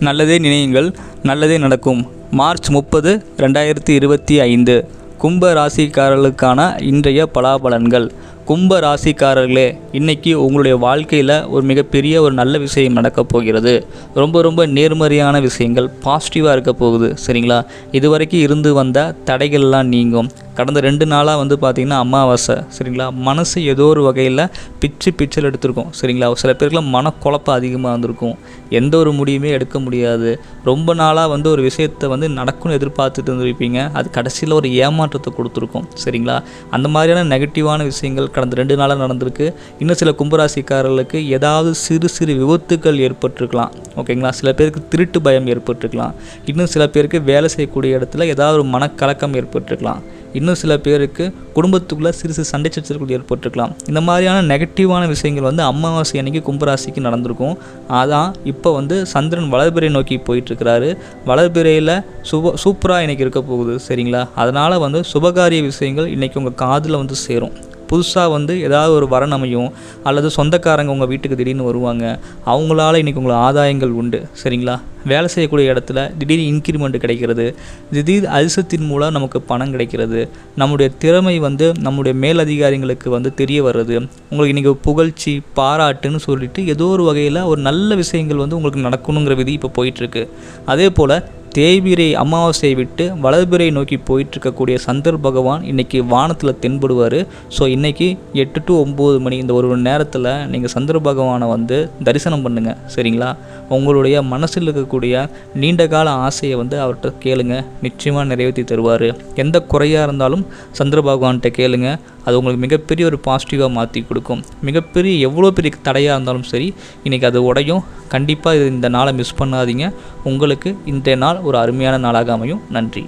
நல்லதே நினையுங்கள் நல்லதே நடக்கும். மார்ச் முப்பது ரெண்டாயிரத்தி இருபத்தி ஐந்து. கும்ப ராசிக்காரர்களுக்கான இன்றைய பலாபலன்கள். கும்ப ராசிக்காரர்களே இன்றைக்கி உங்களுடைய வாழ்க்கையில் ஒரு மிகப்பெரிய ஒரு நல்ல விஷயம் நடக்கப் போகிறது. ரொம்ப ரொம்ப நேர்மறையான விஷயங்கள் பாசிட்டிவாக இருக்க போகுது. சரிங்களா? இதுவரைக்கும் இருந்து வந்த தடைகள்லாம் நீங்கும். கடந்த ரெண்டு நாளாக வந்து பார்த்திங்கன்னா அமாவாசை சரிங்களா? மனசு ஏதோ ஒரு வகையில் பிச்சு பிச்சல் எடுத்திருக்கும் சரிங்களா? சில பேருக்குலாம் மனக்குழப்பம் அதிகமாக இருந்திருக்கும் எந்த ஒரு முடிவுமே எடுக்க முடியாது. ரொம்ப நாளாக வந்து ஒரு விஷயத்தை வந்து நடக்கும்னு எதிர்பார்த்துட்டு இருந்திருப்பீங்க. அது கடைசியில் ஒரு ஏமாற்றத்தை கொடுத்துருக்கும் சரிங்களா? அந்த மாதிரியான நெகட்டிவான விஷயங்கள் கடந்த ரெண்டு நாளாக நடந்திருக்கு. இன்னும் சில கும்பராசிக்காரர்களுக்கு ஏதாவது சிறு சிறு விபத்துக்கள் ஏற்பட்டிருக்கலாம். ஓகேங்களா? சில பேருக்கு திருட்டு பயம் ஏற்பட்டிருக்கலாம். இன்னும் சில பேருக்கு வேலை செய்யக்கூடிய இடத்துல ஏதாவது ஒரு மனக்கலக்கம் ஏற்பட்டிருக்கலாம். இன்னும் சில பேருக்கு குடும்பத்துக்குள்ளே சிறு சிறு சண்டை சச்சரவுகள் ஏற்பட்டிருக்கலாம். இந்த மாதிரியான நெகட்டிவான விஷயங்கள் வந்து அமாவாசை அன்னைக்கு கும்பராசிக்கு நடந்திருக்கும். அதான் இப்போ வந்து சந்திரன் வளர்பிறை நோக்கி போயிட்டுருக்கிறாரு. வளர்பிறையில் சுப சூப்பராக இன்றைக்கி இருக்க போகுது சரிங்களா? அதனால் வந்து சுபகாரிய விஷயங்கள் இன்றைக்கி உங்கள் காதில் வந்து சேரும். புதுசாக வந்து ஏதாவது ஒரு வரன் அமையும் அல்லது சொந்தக்காரங்க உங்கள் வீட்டுக்கு திடீர்னு வருவாங்க அவங்களால இன்றைக்கி உங்களுக்கு ஆதாயங்கள் உண்டு. சரிங்களா? வேலை செய்யக்கூடிய இடத்துல திடீர் இன்க்ரிமெண்ட் கிடைக்கிறது திடீர் அரிசத்தின் மூலம் நமக்கு பணம் கிடைக்கிறது நம்முடைய திறமை வந்து நம்முடைய மேலதிகாரிகளுக்கு வந்து தெரிய வர்றது உங்களுக்கு இன்றைக்கி புகழ்ச்சி பாராட்டுன்னு சொல்லிட்டு ஏதோ ஒரு வகையில் ஒரு நல்ல விஷயங்கள் வந்து உங்களுக்கு நடக்கணுங்கிற விதி இப்போ போயிட்டுருக்கு அதே போல் தேய்பிரை அமாவாசையை விட்டு வலதுபிரை நோக்கி போயிட்டு இருக்கக்கூடிய சந்தர் பகவான் இன்னைக்கு வானத்தில் தென்படுவார். ஸோ இன்றைக்கி எட்டு டு ஒம்பது மணி இந்த ஒரு மணி நேரத்தில் நீங்கள் சந்திர பகவானை வந்து தரிசனம் பண்ணுங்கள் சரிங்களா? உங்களுடைய மனசில் இருக்கக்கூடிய நீண்ட கால ஆசையை வந்து அவர்கிட்ட கேளுங்க. நிச்சயமாக நிறைவேற்றி தருவார். எந்த குறையாக இருந்தாலும் சந்திர பகவான்கிட்ட கேளுங்கள் அது உங்களுக்கு மிகப்பெரிய ஒரு பாசிட்டிவாக மாற்றி கொடுக்கும். மிகப்பெரிய எவ்வளோ பெரிய தடையாக இருந்தாலும் சரி இன்றைக்கி அது உடையும். கண்டிப்பாக இது இந்த நாளை மிஸ் பண்ணாதீங்க. உங்களுக்கு இன்றைய நாள் ஒரு அருமையான நாளாக அமையும். நன்றி.